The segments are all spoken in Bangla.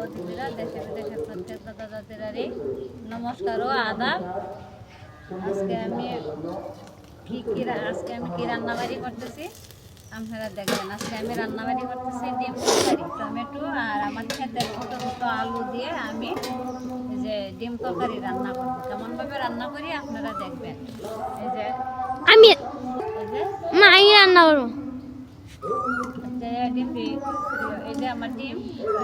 ও দিদিরা দেশে বিদেশের প্রত্যেক দাদা দাদিরারই নমস্কার ও আদাব। আজকে আমি কি কি আজকে আমি কি রান্নাবাড়ি করতেছি? আপনারা দেখবেন আজকে আমি রান্নাবাড়ি করতেছি ডিম তরকারি টমেটো আর আমার খেতে ছোটো ছোটো আলু দিয়ে আমি যে ডিম তরকারি রান্না করব। কেমনভাবে রান্না করি আপনারা দেখবেন। এই যে আমি এই যে আমি রান্না করব। যে ডিম দি- এই যে আমার ডিম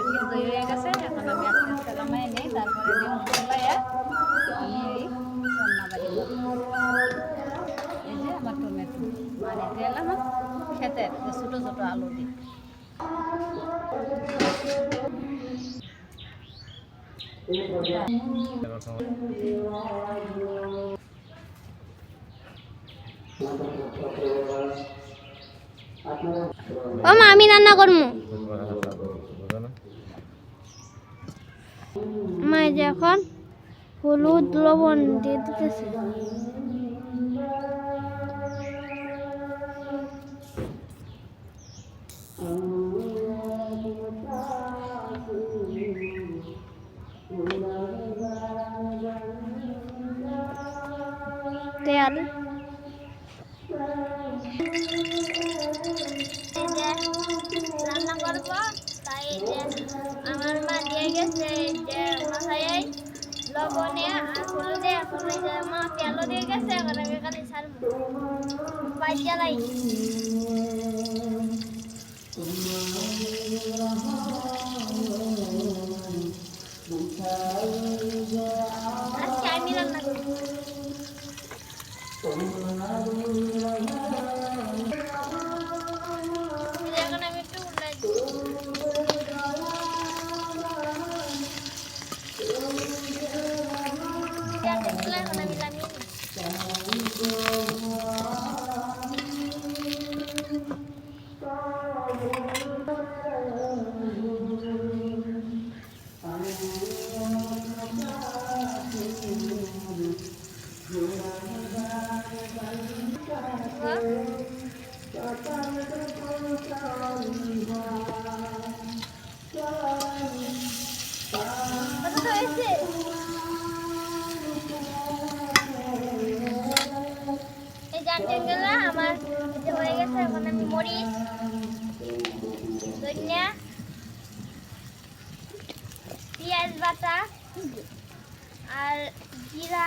সিদ্ধ হয়ে গেছে এখন আমি আস্তে আস্তে নামাই নিই তারপরে ডিম ফুলাইয়া আমি এই রান্নাবাড়ি করব এই যে আমার টমেটো আর এটা হলো আমার ক্ষেতের যে ছোটো ছোটো আলু দিই ও মা আমি রান্না করব মা যে এখন হলুদ লবণ দিয়ে দিতেছি। তেল রান্না করব তাই যে আমার মা দিয়ে গেছে যে মাথায় লবণে আর হলুদে এখন মা তেলও দিয়ে গেছে এখন এখানে ছাড়বো। পাইয়া লাই আজকে আমি রান্না করব এখন আমি একটু উল্লাই দিই তেলটা এখন বাটা আর জিরা।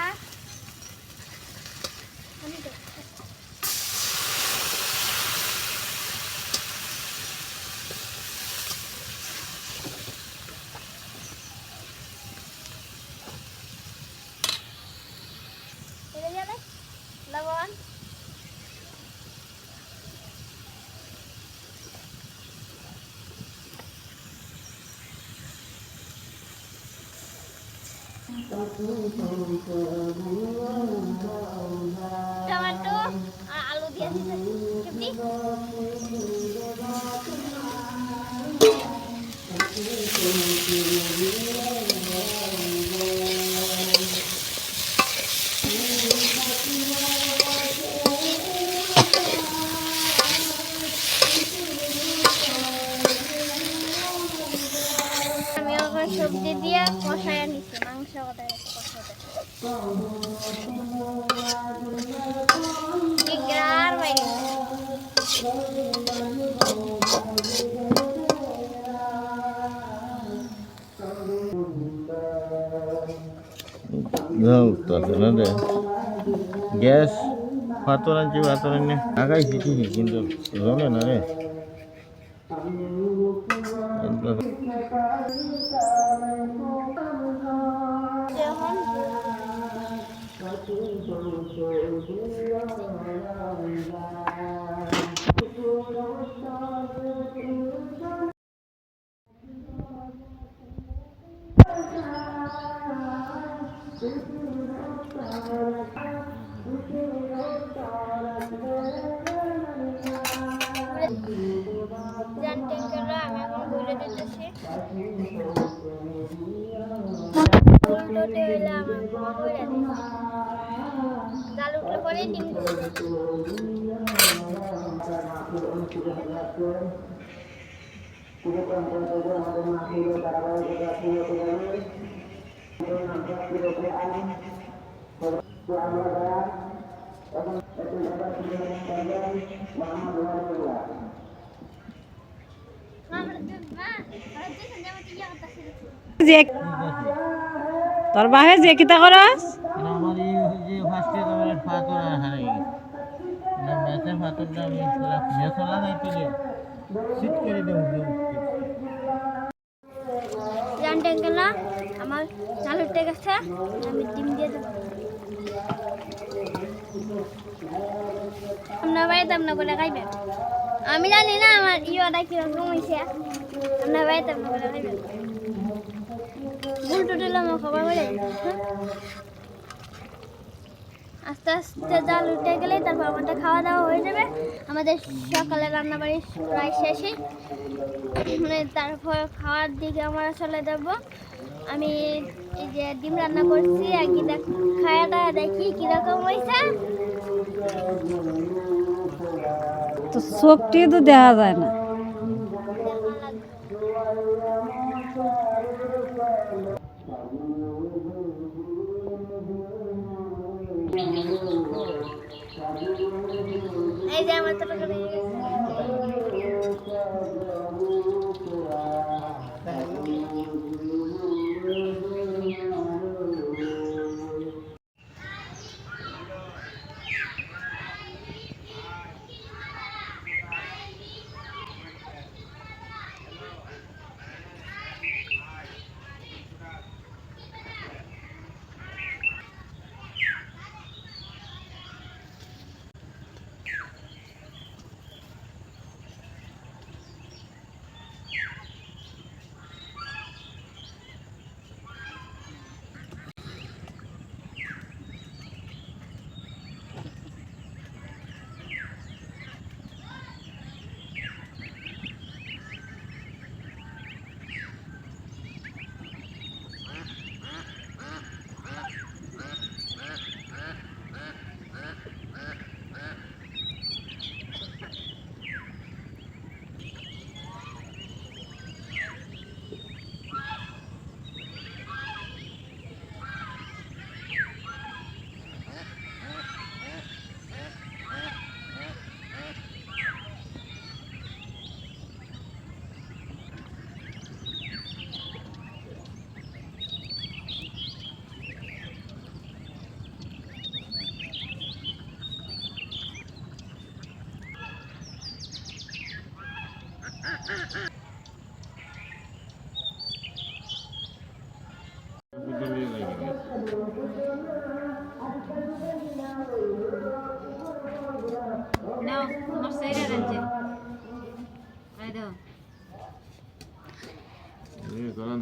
লবণ। টমেটো আর আলু দিয়ে দিতে নিচ্ছি মাংস কথা কষাতে কি গ্রার বাইরে Jauh, deh. Gas, aturan cuy aturannya. Agak sih sih, কিন্তু রোলে না মা বলে দিচ্ছে জাল উঠলে পরে ডিম দিবে। মা আমরা মা আমরা দেখুন যে তোর বাহে যে কিতা করস? আমার এই যে ফার্স্টে তোমার ফাতর হারাই না ম্যাচের ফাতরটা আমি ম্যাচ লাগাইতে যে শীত করে দেবো জানতে গেল আমার চালু উঠে গেছে আমি ডিম দিয়ে দেবো। আপনার বাড়িতে আপনার করে খাইবেন? আমি জানি না আমার ইয়েটা কীরকম হয়েছে আপনার বাড়িতে আপনার করে খাইবেন? ভুল টুটিল আমার খবর বলে আস্তে আস্তে জাল উঠে গেলে তারপর আমাদের খাওয়া দাওয়া হয়ে যাবে। আমাদের সকালে রান্নাবাড়ি প্রায় শেষই মানে তারপর খাওয়ার দিকে আমরা চলে যাব। আমি এই যে ডিম রান্না করছি, আর কি দেখ খায়াটা দেখি কীরকম হয়েছে। তো চোখটি তো দেখা যায় না।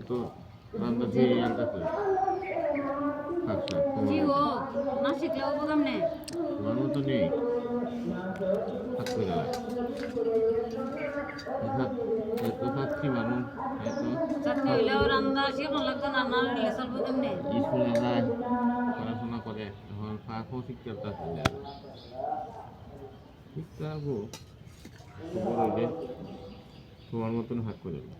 তো রান্না খেয়ে আনতেছে আচ্ছা জি ও না শিখলে ও কেমনে? তোমার মতো নেই। থাকতে গেলে এত থাকছি মানুষ? এত চাকরি হইলেও রান্না শিখন লাগতো না? না হলে চলবো কেমনে? স্কুলে যায় পড়াশোনা করে এখন ফাঁকও শিখতে পারতেছে শিখতে পারব হইলে তোমার মতন হাত করে দেবো।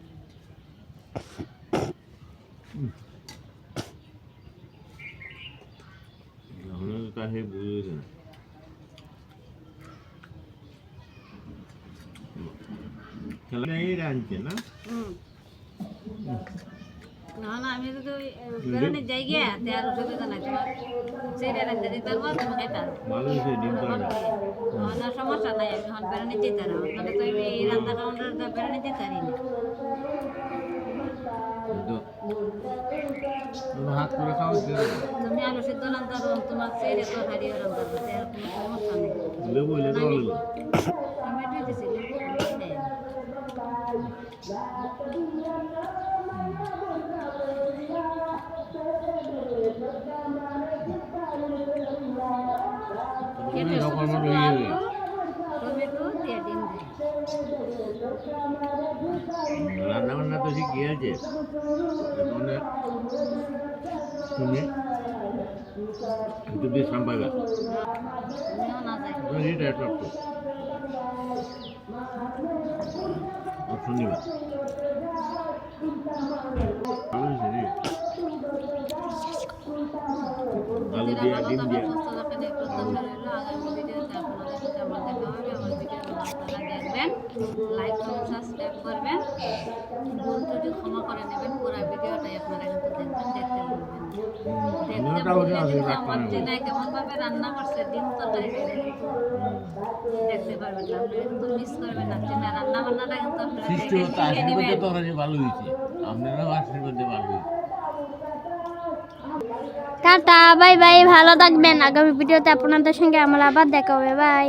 এখন তাহে বুঝে না খেলা এই রাঁধছে না। না না আমি তো বেড়ানে যাই গিয়া তে আর সুবিধা নাই তোমার সেইটা রাখতে দিতে পারব তুমি পারব ভালো হয়েছে না সমস্যা নাই আমি এখন বেড়ানে যেতে না তো এই পারি না কিন্তু হাত করে খাওয়া তুমি আলু সিদ্ধ রান্না তোমার সেইটা তো হারিয়ে সমস্যা নেই। লেবু হইলে টমেটো দিছি লেবু কেটে আলু রান্না বান্না তো ঠিক ইয়ে আছে। শুনে তুমি সাম্পাই গাছ শনিবার আলু দিয়ে ডিম দিয়ে। ভুল ত্রুটি ক্ষমা করে নেবেন পুরো ভিডিওটাই আপনারা কিন্তু দেখবেন দেখতে বলবেন। দেখতে বললে কিন্তু আমার হবে। দিনায় রান্না করছে ডিম তরকারি দেখতে পারবেন না আপনারা কিন্তু মিস করবেন না দিনা রান্না বান্নাটা কিন্তু আপনারা দেখে হতো শিখে আশীর্বাদে নেবেন। তরকারি ভালো হয়েছে। আপনারাও আশীর্বাদে ভালো হয়েছে। টাটা বাই বাই ভালো থাকবেন। আগামী ভিডিওতে আপনাদের সঙ্গে আমার আবার দেখা হবে বাই।